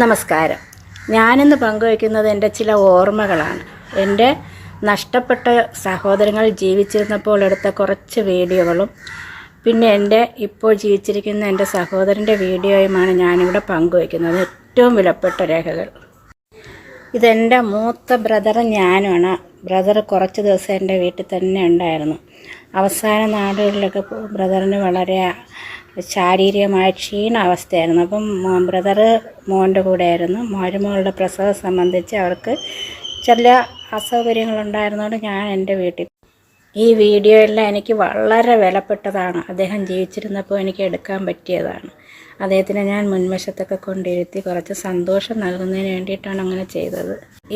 നമസ്കാരം. ഞാനിന്ന് പങ്കുവയ്ക്കുന്നത് എന്റെ ചില ഓർമ്മകളാണ്. എന്റെ നഷ്ടപ്പെട്ട സഹോദരങ്ങൾ ജീവിച്ചിരുന്നപ്പോൾ എടുത്ത കുറച്ച് വീഡിയോകളും പിന്നെ എന്റെ ഇപ്പോൾ ജീവിച്ചിരിക്കുന്ന എന്റെ സഹോദരന്റെ വീഡിയോയുമാണ് ഞാനിവിടെ പങ്കുവയ്ക്കുന്നത്. ഏറ്റവും വിലപ്പെട്ട രേഖകൾ. ഇതെന്റെ മൂത്ത ബ്രദർ ഞാനുമാണ്. ബ്രദർ കുറച്ച് ദിവസം എന്റെ വീട്ടിൽ തന്നെ ഉണ്ടായിരുന്നു. അവസാന നാടുകളിലൊക്കെ ബ്രദറിന് വളരെ ശാരീരികമായ ക്ഷീണ അവസ്ഥയായിരുന്നു. അപ്പം ബ്രദർ മോന്റെ കൂടെയായിരുന്നു. മരുമകളുടെ പ്രസവം സംബന്ധിച്ച് അവർക്ക് ചില അസൗകര്യങ്ങളുണ്ടായിരുന്നതുകൊണ്ട് ഞാൻ എന്റെ വീട്ടിൽ ഈ വീഡിയോ എല്ലാം എനിക്ക് വളരെ വിലപ്പെട്ടതാണ്. അദ്ദേഹം ജീവിച്ചിരുന്നപ്പോൾ എനിക്ക് എടുക്കാൻ പറ്റിയതാണ്. അദ്ദേഹത്തിനെ ഞാൻ മുൻവശത്തൊക്കെ കൊണ്ടിരുത്തി കുറച്ച് സന്തോഷം നൽകുന്നതിന് വേണ്ടിയിട്ടാണ് അങ്ങനെ ചെയ്തത്.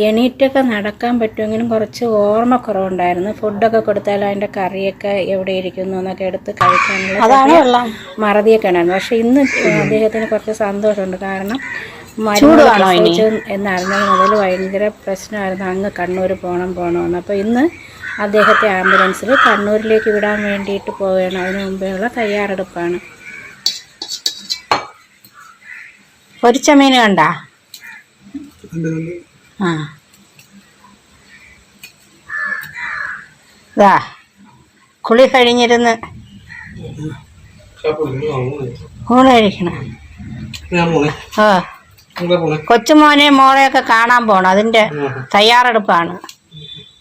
എണീറ്റൊക്കെ നടക്കാൻ പറ്റുമെങ്കിലും കുറച്ച് ഓർമ്മക്കുറവുണ്ടായിരുന്നു. ഫുഡൊക്കെ കൊടുത്താൽ അതിന്റെ കറിയൊക്കെ എവിടെ ഇരിക്കുന്നു എന്നൊക്കെ എടുത്ത് കഴിക്കാനുള്ള മറതിയൊക്കെ ഉണ്ടായിരുന്നു. പക്ഷേ ഇന്ന് അദ്ദേഹത്തിന് കുറച്ച് സന്തോഷമുണ്ട്. കാരണം മരുന്നു എന്നറിഞ്ഞത് മുതൽ ഭയങ്കര പ്രശ്നമായിരുന്നു. അങ്ങ് കണ്ണൂർ പോകണം പോകണമെന്ന് അപ്പോൾ ഇന്ന് അദ്ദേഹത്തെ ആംബുലൻസിൽ കണ്ണൂരിലേക്ക് വിടാൻ വേണ്ടിയിട്ട് പോവുകയാണ്. അതിനു മുമ്പേയുള്ള തയ്യാറെടുപ്പാണ്. പൊരിച്ച മീൻ കണ്ട? ആ. ഇതാ കുളി കഴിഞ്ഞിരുന്ന്. ഊണ് കഴിക്കണം. കൊച്ചുമോനെ മോളെയൊക്കെ കാണാൻ പോണം. അതിന്റെ തയ്യാറെടുപ്പാണ്.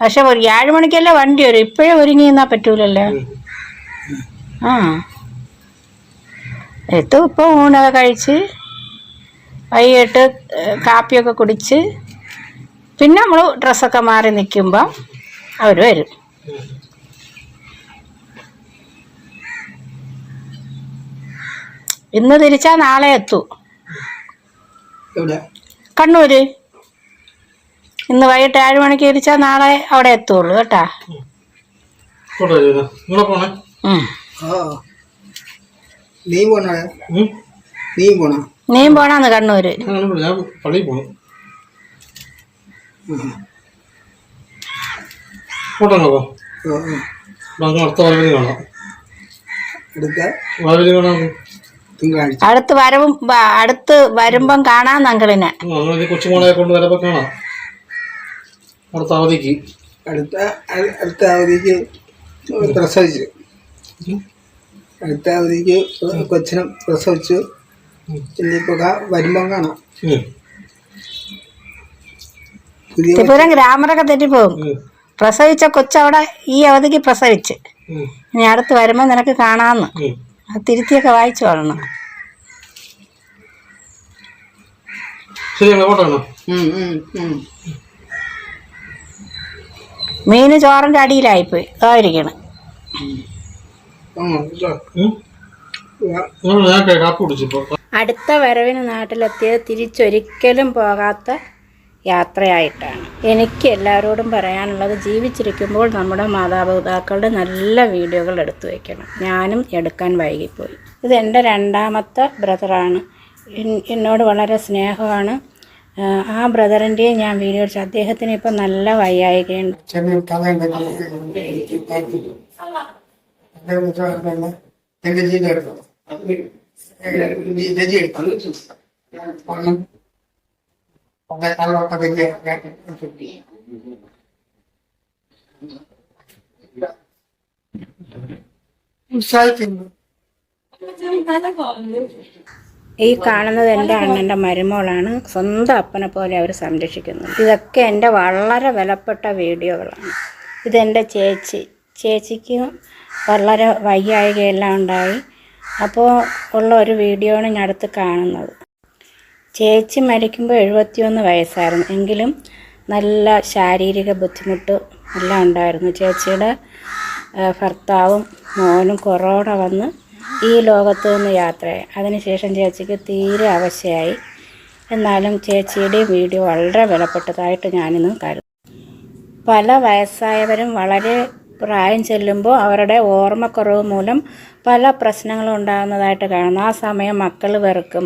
പക്ഷെ ഒരു ഏഴ് മണിക്കല്ലേ വണ്ടി വരും. ഇപ്പോഴേ ഒരുങ്ങി നിന്നാ പറ്റൂലല്ലേ? ആ. എത്തും ഇപ്പോൾ ഊണൊക്കെ കഴിച്ച്. വൈകിട്ട് കാപ്പിയൊക്കെ കുടിച്ച് പിന്നെ നമ്മൾ ഡ്രസ്സൊക്കെ മാറി നിൽക്കുമ്പം അവർ വരും. ഇന്ന് തിരിച്ചാൽ നാളെ എത്തൂ. കണ്ണൂര്. ഇന്ന് വൈകിട്ട് ഏഴ് മണിക്ക് തിരിച്ചാൽ നാളെ അവിടെ എത്തുള്ളൂ കേട്ടാ. നീ പോണ നീയും പോണാന്ന് കണ്ണൂര്. അടുത്ത വരവും അടുത്ത് വരുമ്പം കാണാൻ അങ്കിളിനെ അങ്ങനെ കൊച്ചുമോളെ കൊണ്ട് വരപ്പോ കാണാം. അടുത്ത അവധിക്ക്. അടുത്ത അടുത്ത അവധിക്ക് പ്രസവിച്ചു. അടുത്ത അവധിക്ക് കൊച്ചിനെ പ്രസവിച്ചു. ഇനിയിപ്പോ വരുമ്പം കാണാം ത്രിപുരം ഗ്രാമറൊക്കെ തെറ്റിപ്പോകും പ്രസവിച്ച കൊച്ചവിടെ ഈ അവധിക്ക് പ്രസവിച്ച് ഇനി അടുത്ത് വരുമ്പോൾ നിനക്ക് കാണാന്ന്. അത് തിരുത്തിയൊക്കെ വായിച്ചു കൊള്ളണം. മീന് ചോറിന്റെ അടിയിലായിപ്പോയി ക- കാപ്പി കുടിച്ചിപ്പോ അടുത്ത വരവിന് നാട്ടിലെത്തിയത് തിരിച്ചൊരിക്കലും പോകാത്ത യാത്രയായിട്ടാണ്. എനിക്ക് എല്ലാവരോടും പറയാനുള്ളത് ജീവിച്ചിരിക്കുമ്പോൾ നമ്മുടെ മാതാപിതാക്കളുടെ നല്ല വീഡിയോകൾ എടുത്തു വയ്ക്കണം ഞാനും എടുക്കാൻ വൈകിപ്പോയി. എന്റെ രണ്ടാമത്തെ ബ്രദറാണ്. എന്നോട് വളരെ സ്നേഹമാണ്. ആ, ബ്രദറിന്റെ ഞാൻ വീഡിയോ അടിച്ചു അദ്ദേഹത്തിന് ഇപ്പം നല്ല വയ്യായികയുണ്ട്. ഈ കാണുന്നത് എന്റെ അണ്ണന്റെ മരുമോളാണ് സ്വന്തം അപ്പനെ പോലെ അവർ സംരക്ഷിക്കുന്നു ഇതൊക്കെ എന്റെ വളരെ വിലപ്പെട്ട വീഡിയോകളാണ്. ഇതെന്റെ ചേച്ചി. ചേച്ചിക്കും വളരെ വയ്യായികയെല്ലാം ഉണ്ടായി. അപ്പോൾ ഉള്ള ഒരു വീഡിയോ ആണ് ഞാൻ അടുത്ത് കാണുന്നത്. ചേച്ചി മരിക്കുമ്പോൾ എഴുപത്തിയൊന്ന് വയസ്സായിരുന്നു. എങ്കിലും നല്ല ശാരീരിക ബുദ്ധിമുട്ട് എല്ലാം ഉണ്ടായിരുന്നു. ചേച്ചിയുടെ ഭർത്താവും മോനും കൊറോണ വന്ന് ഈ ലോകത്ത് നിന്ന് യാത്രയായി. അതിനുശേഷം ചേച്ചിക്ക് തീരെ അവശയായി. എന്നാലും ചേച്ചിയുടെ വീഡിയോ വളരെ വിലപ്പെട്ടതായിട്ട് ഞാനിന്ന് കരുതുന്നു. പല വയസ്സായവരും വളരെ പ്രായം ചെല്ലുമ്പോൾ അവരുടെ ഓർമ്മക്കുറവ് മൂലം പല പ്രശ്നങ്ങളും ഉണ്ടാകുന്നതായിട്ട് കാണുന്നു ആ സമയം മക്കൾ വെറുക്കും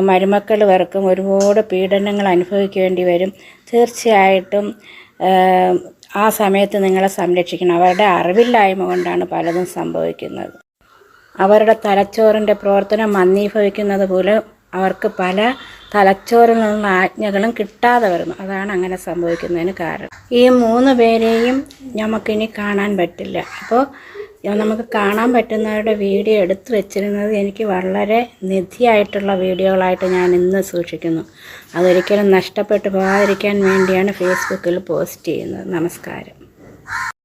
മരുമക്കൾ വെറുക്കും ഒരുപാട് പീഡനങ്ങൾ അനുഭവിക്കേണ്ടി വരും. തീർച്ചയായിട്ടും ആ, സമയത്ത് നിങ്ങളെ സംരക്ഷിക്കണം. അവരുടെ അറിവില്ലായ്മ കൊണ്ടാണ് പലതും സംഭവിക്കുന്നത്. അവരുടെ തലച്ചോറിന്റെ പ്രവർത്തനം മന്ദീഭവിക്കുന്നത് പോലെ അവർക്ക് പല തലച്ചോറിൽ നിന്നുള്ള ആജ്ഞകളും കിട്ടാതെ വരുന്നു. അതാണ് അങ്ങനെ സംഭവിക്കുന്നതിന് കാരണം. ഈ മൂന്ന് പേരെയും നമുക്കിനി കാണാൻ പറ്റില്ല. അപ്പോൾ നമുക്ക് കാണാൻ പറ്റുന്നവരുടെ വീഡിയോ എടുത്തു വെച്ചിരുന്നത് എനിക്ക് വളരെ നിധിയായിട്ടുള്ള വീഡിയോകളായിട്ട് ഞാൻ ഇന്ന് സൂക്ഷിക്കുന്നു. അതൊരിക്കലും നഷ്ടപ്പെട്ടു പോകാതിരിക്കാൻ വേണ്ടിയാണ് ഫേസ്ബുക്കിൽ പോസ്റ്റ് ചെയ്യുന്നത്. നമസ്കാരം.